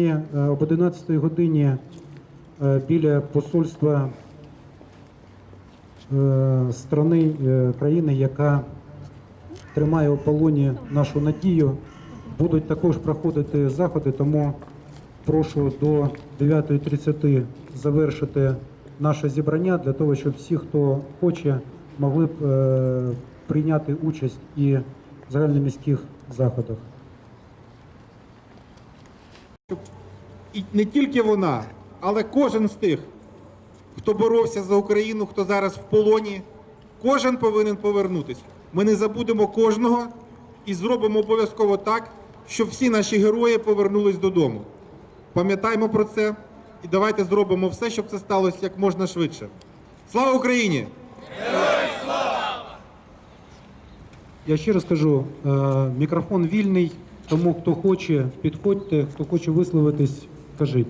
Е, Об 11 годині е, біля посольства е, страни країни, яка тримає у полоні нашу надію, будуть також проходити заходи, тому прошу до 9.30 завершити наше зібрання для того, щоб всі, хто хоче, могли б прийняти участь і в загальноміських заходах. І не тільки вона, але кожен з тих, хто боровся за Україну, хто зараз в полоні, кожен повинен повернутися. Ми не забудемо кожного і зробимо обов'язково так, щоб всі наші герої повернулись додому. Пам'ятаймо про це і давайте зробимо все, щоб це сталося як можна швидше. Слава Україні! Я ще раз кажу, е, мікрофон вільний, тому хто хоче, підходьте, хто хоче висловитись, кажіть.